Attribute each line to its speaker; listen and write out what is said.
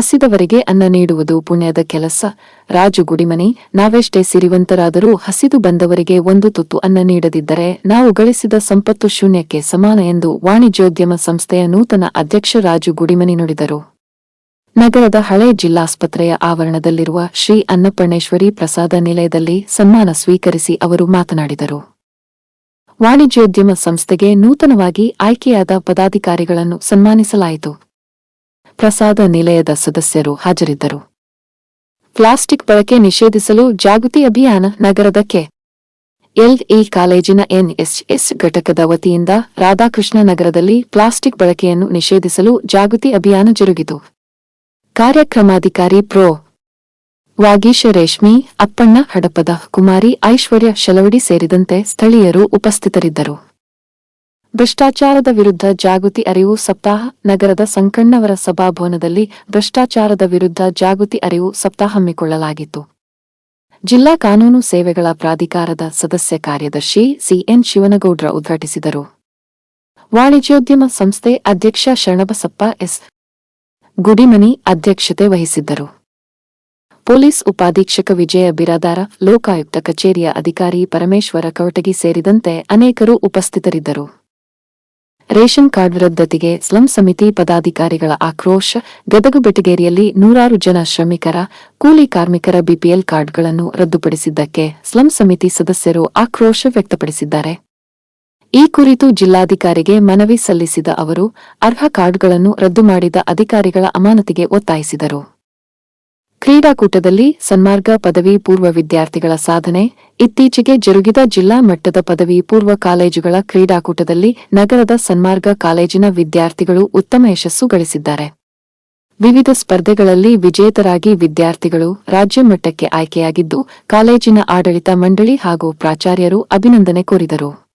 Speaker 1: ಹಸಿದವರಿಗೆ ಅನ್ನ ನೀಡುವುದು ಪುಣ್ಯದ ಕೆಲಸ. ರಾಜು ಗುಡಿಮನಿ, ನಾವೆಷ್ಟೇ ಸಿರಿವಂತರಾದರೂ ಹಸಿದು ಬಂದವರಿಗೆ ಒಂದು ತುತ್ತು ಅನ್ನ ನೀಡದಿದ್ದರೆ ನಾವು ಗಳಿಸಿದ ಸಂಪತ್ತು ಶೂನ್ಯಕ್ಕೆ ಸಮಾನ ಎಂದು ವಾಣಿಜ್ಯೋದ್ಯಮ ಸಂಸ್ಥೆಯ ನೂತನ ಅಧ್ಯಕ್ಷ ರಾಜು ಗುಡಿಮನಿ ನುಡಿದರು. ನಗರದ ಹಳೆ ಜಿಲ್ಲಾಸ್ಪತ್ರೆಯ ಆವರಣದಲ್ಲಿರುವ ಶ್ರೀ ಅನ್ನಪರ್ಣೇಶ್ವರಿ ಪ್ರಸಾದ ನಿಲಯದಲ್ಲಿ ಸನ್ಮಾನ ಸ್ವೀಕರಿಸಿ ಅವರು ಮಾತನಾಡಿದರು. ವಾಣಿಜ್ಯೋದ್ಯಮ ಸಂಸ್ಥೆಗೆ ನೂತನವಾಗಿ ಆಯ್ಕೆಯಾದ ಪದಾಧಿಕಾರಿಗಳನ್ನು ಸನ್ಮಾನಿಸಲಾಯಿತು. ಪ್ರಸಾದ ನಿಲಯದ ಸದಸ್ಯರು ಹಾಜರಿದ್ದರು. ಪ್ಲಾಸ್ಟಿಕ್ ಬಳಕೆ ನಿಷೇಧಿಸಲು ಜಾಗೃತಿ ಅಭಿಯಾನ ನಗರದ ಕೆ ಎಲ್ಇ ಕಾಲೇಜಿನ ಎನ್ಎಸ್ಎಸ್ ಘಟಕದ ವತಿಯಿಂದ ರಾಧಾಕೃಷ್ಣ ನಗರದಲ್ಲಿ ಪ್ಲಾಸ್ಟಿಕ್ ಬಳಕೆಯನ್ನು ನಿಷೇಧಿಸಲು ಜಾಗೃತಿ ಅಭಿಯಾನ ಜರುಗಿತು. ಕಾರ್ಯಕ್ರಮಾಧಿಕಾರಿ ಪ್ರೊ. ವಾಗೀಶ ರೇಷ್ಮಿ, ಅಪ್ಪಣ್ಣ ಹಡಪದ ಕುಮಾರಿ ಐಶ್ವರ್ಯ ಶಲವಡಿ ಸೇರಿದಂತೆ ಸ್ಥಳೀಯರು ಉಪಸ್ಥಿತರಿದ್ದರು. ಭ್ರಷ್ಟಾಚಾರದ ವಿರುದ್ಧ ಜಾಗೃತಿ ಅರಿವು ಸಪ್ತಾಹ ನಗರದ ಸಂಕಣ್ಣವರ ಸಭಾಭವನದಲ್ಲಿ ಭ್ರಷ್ಟಾಚಾರದ ವಿರುದ್ಧ ಜಾಗೃತಿ ಅರಿವು ಸಪ್ತಾಹ ಹಮ್ಮಿಕೊಳ್ಳಲಾಗಿತ್ತು. ಜಿಲ್ಲಾ ಕಾನೂನು ಸೇವೆಗಳ ಪ್ರಾಧಿಕಾರದ ಸದಸ್ಯ ಕಾರ್ಯದರ್ಶಿ ಸಿಎನ್ ಶಿವನಗೌಡ್ರ ಉದ್ಘಾಟಿಸಿದರು. ವಾಣಿಜ್ಯೋದ್ಯಮ ಸಂಸ್ಥೆ ಅಧ್ಯಕ್ಷ ಶರಣಬಸಪ್ಪ ಎಸ್. ಗುಡಿಮನಿ ಅಧ್ಯಕ್ಷತೆ ವಹಿಸಿದ್ದರು. ಪೊಲೀಸ್ ಉಪಾಧೀಕ್ಷಕ ವಿಜಯ ಬಿರಾದಾರ, ಲೋಕಾಯುಕ್ತ ಕಚೇರಿಯ ಅಧಿಕಾರಿ ಪರಮೇಶ್ವರ ಕವಟಗಿ ಸೇರಿದಂತೆ ಅನೇಕರು ಉಪಸ್ಥಿತರಿದ್ದರು. ರೇಷನ್ ಕಾರ್ಡ್ ರದ್ದತಿಗೆ ಸ್ಲಂ ಸಮಿತಿ ಪದಾಧಿಕಾರಿಗಳ ಆಕ್ರೋಶ, ಗದಗ ಬೆಟಗೇರಿಯಲ್ಲಿ ನೂರಾರು ಜನ ಶ್ರಮಿಕರ, ಕೂಲಿ ಕಾರ್ಮಿಕರ ಬಿಪಿಎಲ್ ಕಾರ್ಡ್ಗಳನ್ನು ರದ್ದುಪಡಿಸಿದ್ದಕ್ಕೆ ಸ್ಲಂ ಸಮಿತಿ ಸದಸ್ಯರು ಆಕ್ರೋಶ ವ್ಯಕ್ತಪಡಿಸಿದ್ದಾರೆ. ಈ ಕುರಿತು ಜಿಲ್ಲಾಧಿಕಾರಿಗೆ ಮನವಿ ಸಲ್ಲಿಸಿದ ಅವರು, ಅರ್ಹ ಕಾರ್ಡ್ಗಳನ್ನು ರದ್ದು ಮಾಡಿದ ಅಧಿಕಾರಿಗಳ ಅಮಾನತಿಗೆ ಒತ್ತಾಯಿಸಿದರು. ಕ್ರೀಡಾಕೂಟದಲ್ಲಿ ಸನ್ಮಾರ್ಗ ಪದವಿ ಪೂರ್ವ ವಿದ್ಯಾರ್ಥಿಗಳ ಸಾಧನೆ, ಇತ್ತೀಚೆಗೆ ಜರುಗಿದ ಜಿಲ್ಲಾ ಮಟ್ಟದ ಪದವಿ ಪೂರ್ವ ಕಾಲೇಜುಗಳ ಕ್ರೀಡಾಕೂಟದಲ್ಲಿ ನಗರದ ಸನ್ಮಾರ್ಗ ಕಾಲೇಜಿನ ವಿದ್ಯಾರ್ಥಿಗಳು ಉತ್ತಮ ಯಶಸ್ಸು ಗಳಿಸಿದ್ದಾರೆ. ವಿವಿಧ ಸ್ಪರ್ಧೆಗಳಲ್ಲಿ ವಿಜೇತರಾಗಿ ವಿದ್ಯಾರ್ಥಿಗಳು ರಾಜ್ಯ ಮಟ್ಟಕ್ಕೆ ಆಯ್ಕೆಯಾಗಿದ್ದು, ಕಾಲೇಜಿನ ಆಡಳಿತ ಮಂಡಳಿ ಹಾಗೂ ಪ್ರಾಚಾರ್ಯರು ಅಭಿನಂದನೆ ಕೋರಿದರು.